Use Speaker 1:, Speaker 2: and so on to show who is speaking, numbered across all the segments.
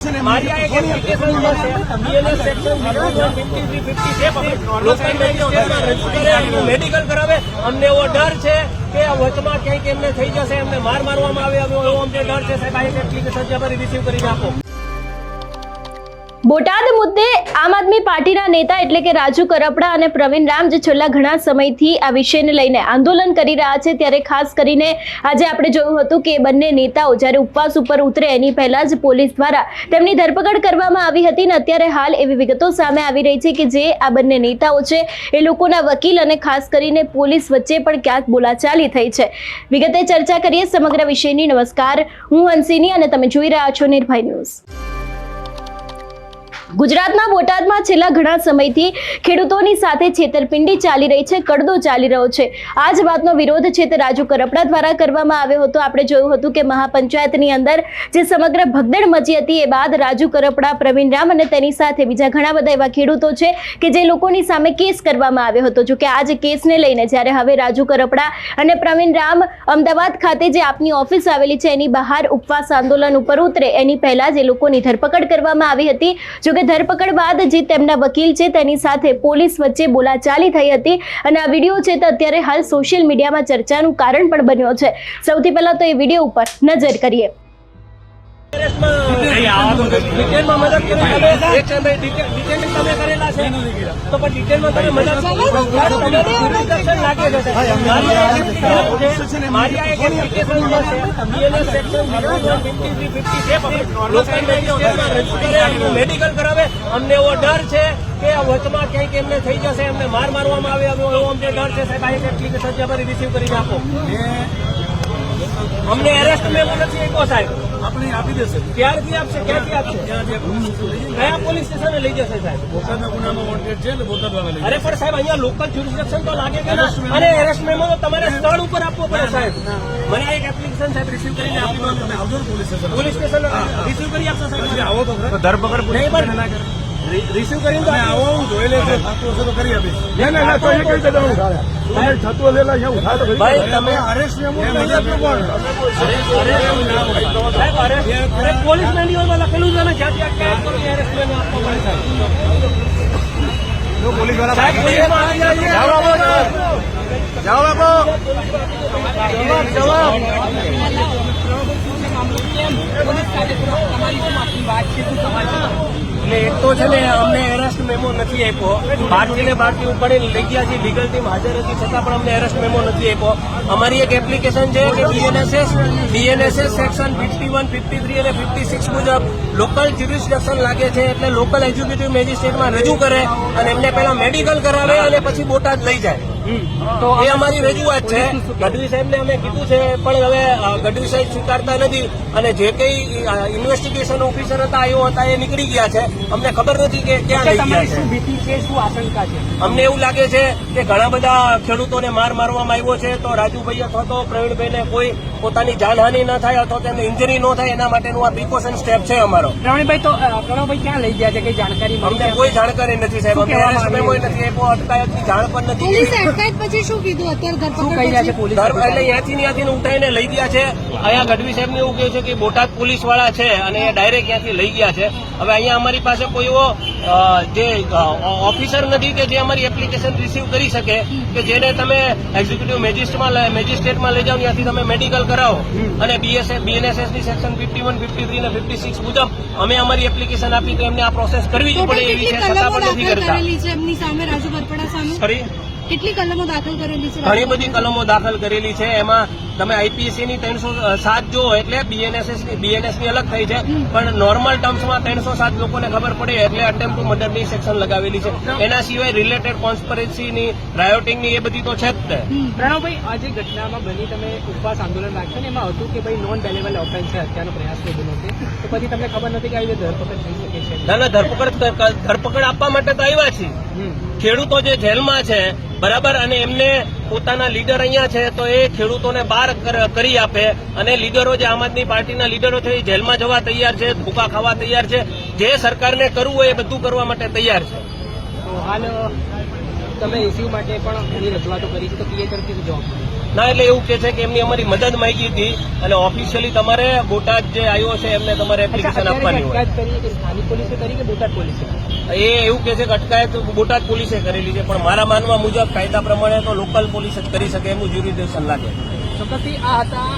Speaker 1: મારી એક એપ્લિકેશન છે BLS સેક્શન 53, 50 છે પણ લોકલ મેજિસ્ટ્રેટમાં રજૂ કરે એનું મેડિકલ કરાવે અમને એવો ડર છે કે વચમાં ક્યાંક એમને થઈ જશે એમને માર મારવામાં આવે એવો અમને ડર છે સાહેબ આ એક એપ્લિકેશન છે રિસીવ કરીને આપો
Speaker 2: બોટાદ મુદ્દે આમ આદમી પાર્ટીના નેતા એટલે કે રાજુ કરપડા અને પ્રવીણ રામ જે છેલ્લા ઘણા સમયથી આ વિષયને લઈને આંદોલન કરી રહ્યા છે, ત્યારે ખાસ કરીને આજે આપણે જોયું હતું કે બંને નેતાઓ જ્યારે ઉપવાસ ઉપર ઉતરે, એની પહેલા જ પોલીસ દ્વારા તેમની ધરપકડ કરવામાં આવી હતી ને અત્યારે હાલ એવી વિગતો સામે આવી રહી છે કે જે આ બંને નેતાઓ છે, એ લોકોના વકીલ અને ખાસ કરીને પોલીસ વચ્ચે પણ ક્યાંક બોલાચાલી થઈ છે. વિગતે ચર્ચા કરીએ સમગ્ર વિષયની. નમસ્કાર, હું હંસિની અને તમે જોઈ રહ્યા છો નિર્ભય ન્યૂઝ. ગુજરાતના બોટાદમાં છેલ્લા ઘણા સમયથી ખેડૂતોની સાથે છેતરપિંડી ચાલી રહી છે કડદો ચાલી રહ્યો છે. આ જ વાતનો વિરોધ છે તે રાજુ કરપડા દ્વારા કરવામાં આવ્યો હતો. આપણે જોયું હતું કે મહાપંચાયતની અંદર જે સમગ્ર ભગદડ મચી હતી એ બાદ રાજુ કરપડા, પ્રવીણ રામ અને તેની સાથે બીજા ઘણા બધા એવા ખેડૂતો છે કે જે લોકોની સામે કેસ કરવામાં આવ્યો હતો. જો કે આ જ કેસને લઈને જ્યારે હવે રાજુ કરપડા અને પ્રવીણ રામ અમદાવાદ ખાતે જે આપની ઓફિસ આવેલી છે, એની બહાર ઉપવાસ આંદોલન ઉપર ઉતરે, એની પહેલા જે લોકોની ધરપકડ કરવામાં આવી હતી. જો કે ધરપકડ બાદ જે તેમના વકીલ છે તેની સાથે પોલીસ વચ્ચે બોલાચાલી થઈ હતી અને આ વીડિયો છે તે અત્યારે હાલ સોશિયલ મીડિયામાં ચર્ચાનું કારણ પણ બન્યો છે. સૌથી પહેલા તો એ વીડિયો ઉપર નજર કરીએ.
Speaker 1: મેડિકલ કરાવે. અમને એવો ડર છે કે વચમાં ક્યાંક એમને થઈ જશે, એમને માર મારવામાં આવે, એવો અમને ડર છે. સાહેબ, આ એપ્લિકેશન છે અમારી રિસીવ કરીને આપો. અમને એરેસ્ટ મેમો નથી આપ્યો સાહેબ.
Speaker 3: આપણે આપી દેશે.
Speaker 1: ક્યારથી આપશે ક્યાંથી આપશે? કયા પોલીસ સ્ટેશને લઈ જશે સાહેબ?
Speaker 3: બોટાદના ગુનામાં વોન્ટેડ છે એટલે બોટાદ વાળા
Speaker 1: અરે પણ સાહેબ અહીંયા લોકલ જ્યુરિસ્ડિક્શન તો લાગે કે ના? અને એરેસ્ટ મેમો તો તમારે સ્થળ ઉપર આપવો પડે સાહેબ. મને આ એક એપ્લિકેશન સાહેબ રિસીવ કરીને. આપી દો
Speaker 3: તમે આવજો police station.
Speaker 1: Police station receive કરી આપશો સાહેબ.
Speaker 3: આવો તો.
Speaker 1: ધરપકડ નહીં પણ રિસીવ કરીને તો
Speaker 3: આવો હું જોઈ લેજો થતું હશે તો કરી આપીશ.
Speaker 4: ના ના ના તો એ કઈ જતા હું તમે થતું હશે એટલે અહીંયા ઉઠા તો
Speaker 1: ભાઈ તમે
Speaker 3: અરેસ્ટ મેમો
Speaker 1: પોલીસ મેન્યુઅલમાં લખેલું છે ને મેમો આપવો પડે સાહેબ.
Speaker 4: જાઓ બાપુ.
Speaker 1: એટલે એક તો છે ને અમને એરેસ્ટ મેમો નથી આપ્યો. ભારતીય ભારતીય ઉપર લઈ ગયા છે લીગલ ટીમ હાજર હતી, છતાં પણ અમને એરેસ્ટ મેમો નથી આપ્યો. અમારી એક એપ્લિકેશન છે કે BNSS BNSS section fifty one fifty three અને ફિફ્ટી સિક્સ મુજબ લોકલ જ્યુરિસ્ડિક્શન લાગે છે એટલે લોકલ એક્ઝિક્યુટિવ મેજિસ્ટ્રેટમાં રજૂ કરે અને એમને પહેલા મેડિકલ કરાવે અને પછી બોટાદ લઈ જાય. એ અમારી રજૂઆત છે. ગઢવી સાહેબને અમે કીધું છે પણ હવે ગઢવી સાહેબ સ્વીકારતા નથી અને જે કઈ ઇન્વેસ્ટિગેશન ઓફિસર હતા એઓ હતા એ નીકળી ગયા છે. અમને ખબર નથી કે ક્યાં લઈ ગયા છે. અમને એવું લાગે છે કે ઘણા બધા ખેડૂતોને માર મારવામાં આવ્યો છે તો રાજુભાઈ અથવા તો પ્રવીણભાઈને કોઈ પોતાની જાનહાનિ ન થાય અથવા તેમને ઇન્જરી ન થાય એના માટેનું આ પ્રિકોશન સ્ટેપ છે અમારો.
Speaker 5: પ્રવીણભાઈ તો પ્રણવભાઈ ક્યાં લઈ ગયા છે? કઈ જાણકારી
Speaker 1: અમને કોઈ જાણકારી નથી સાહેબ. અમને
Speaker 5: કહેવામાં
Speaker 1: arrest memo ય નથી અટકાયતની જાણ પણ નથી.
Speaker 6: પોલીસે અટકાયત પછી શું કીધું? અત્યારે ધરપકડ
Speaker 5: પોલીસ
Speaker 1: એટલે અહીંયાથી ત્યાંથી ઉઠાઈને લઈ ગયા છે. અહીંયા ગઢવી સાહેબ એવું કહ્યું છે કે બોટાદ પોલીસવાળા છે અને એ ડાયરેક્ટ ત્યાંથી લઈ ગયા છે. હવે અહીંયા અમારી પાસે કોઈ એવો જે ઓફિસર નથી કે જે અમારી એપ્લિકેશન રિસીવ કરી શકે કે જેને તમે એક્ઝિક્યુટિવ મેજિસ્ટ્રેટમાં મેજિસ્ટ્રેટમાં લઈ જાઓ ત્યાંથી તમે મેડિકલ કરાવો. અને BSF બીએનએસએસની section fifty one fifty three અને ફિફ્ટી સિક્સ મુજબ અમે અમારી એપ્લિકેશન આપી તો એમને આ પ્રોસેસ કરવી જ પડે એવી છે છતાં પણ નથી કરતા.
Speaker 6: કરેલી છે એમની સામે કેટલી કલમો દાખલ કરેલી છે?
Speaker 1: ઘણી બધી કલમો દાખલ કરેલી છે. એમાં તમે આઈપીએસસી ની ત્રણસો સાત જો એટલે બીએનએસએસ બીએનએસની અલગ થઈ છે. પણ નોર્મલ ટર્મ્સમાં ત્રણસો સાત લોકોને ખબર પડે એટલે અટેમ્પ ટુ મર્ડરની સેક્શન લગાવેલી છે. એના સિવાય રિલેટેડ કોન્સ્પરન્સી ની રાયોટિંગની એ બધી તો છે જ તે.
Speaker 5: પ્રણવભાઈ આ જે ઘટનામાં બની તમે ઉપવાસ આંદોલન રાખ્યો ને એમાં હતું કે ભાઈ નોન બેલેબલ ઓફેન્સ છે હત્યાનો પ્રયાસ થઈ બન્યો છે. તો પછી તમને ખબર નથી કે આવી રીતે ધરપકડ થઈ શકે છે?
Speaker 1: ના ના ધરપકડ ધરપકડ આપવા માટે તો આવ્યા છીએ.
Speaker 5: હમ.
Speaker 1: ખેડૂતો જે જેલમાં છે બરાબર? અને એમને પોતાના લીડર અહીંયા છે તો એ ખેડૂતોને બહાર કરી આપે. અને લીડરો જે આમ આદમી પાર્ટીના લીડરો છે એ જેલમાં જવા તૈયાર છે ભૂકા ખાવા તૈયાર છે. જે સરકારને કરવું હોય એ બધું કરવા માટે તૈયાર છે.
Speaker 5: તો હાલ તમે એસીયુ માટે પણ ઘણી રજૂઆતો કરી છે તો પીએ તરફથી શું જવાબ
Speaker 1: ના એટલે એવું કે છે કે એમની અમારી મદદ માંગી હતી. અને ઓફિશિયલી તમારે બોટાદ જે આવ્યો છે એમને તમારે એપ્લિકેશન આપવાની હોય.
Speaker 5: કરી સ્થાનિક પોલીસે કરી કે બોટાદ પોલીસે?
Speaker 1: એ એવું કે છે કે અટકાયત બોટાદ પોલીસે કરેલી છે, પણ મારા માનવા મુજબ કાયદા પ્રમાણે તો લોકલ પોલીસ જ કરી શકે એનું જ્યુરિડિક્શન લાગે.
Speaker 5: આ હતા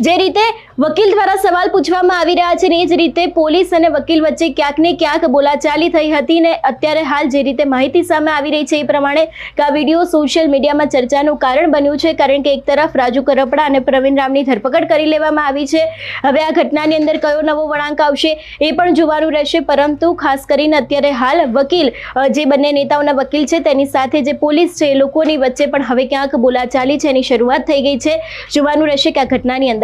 Speaker 2: જે રીતે વકીલ દ્વારા સવાલ પૂછવામાં આવી રહ્યા છે ને એ જ રીતે પોલીસ અને વકીલ વચ્ચે ક્યાંક ને ક્યાંક બોલાચાલી થઈ હતી ને અત્યારે હાલ જે રીતે માહિતી સામે આવી રહી છે એ પ્રમાણે આ વીડિયો સોશિયલ મીડિયામાં ચર્ચાનું કારણ બન્યું છે, કારણ કે એક તરફ રાજુ કરપડા અને પ્રવીણ રામની ધરપકડ કરી લેવામાં આવી છે. હવે આ ઘટનાની અંદર કયો નવો વળાંક આવશે એ પણ જોવાનું રહેશે, પરંતુ ખાસ કરીને અત્યારે હાલ વકીલ જે બંને નેતાઓના વકીલ છે તેની સાથે જે પોલીસ છે એ લોકોની વચ્ચે પણ હવે ક્યાંક બોલાચાલી છે એની શરૂઆત થઈ ગઈ છે. જોવાનું રહેશે કે આ ઘટનાની અંદર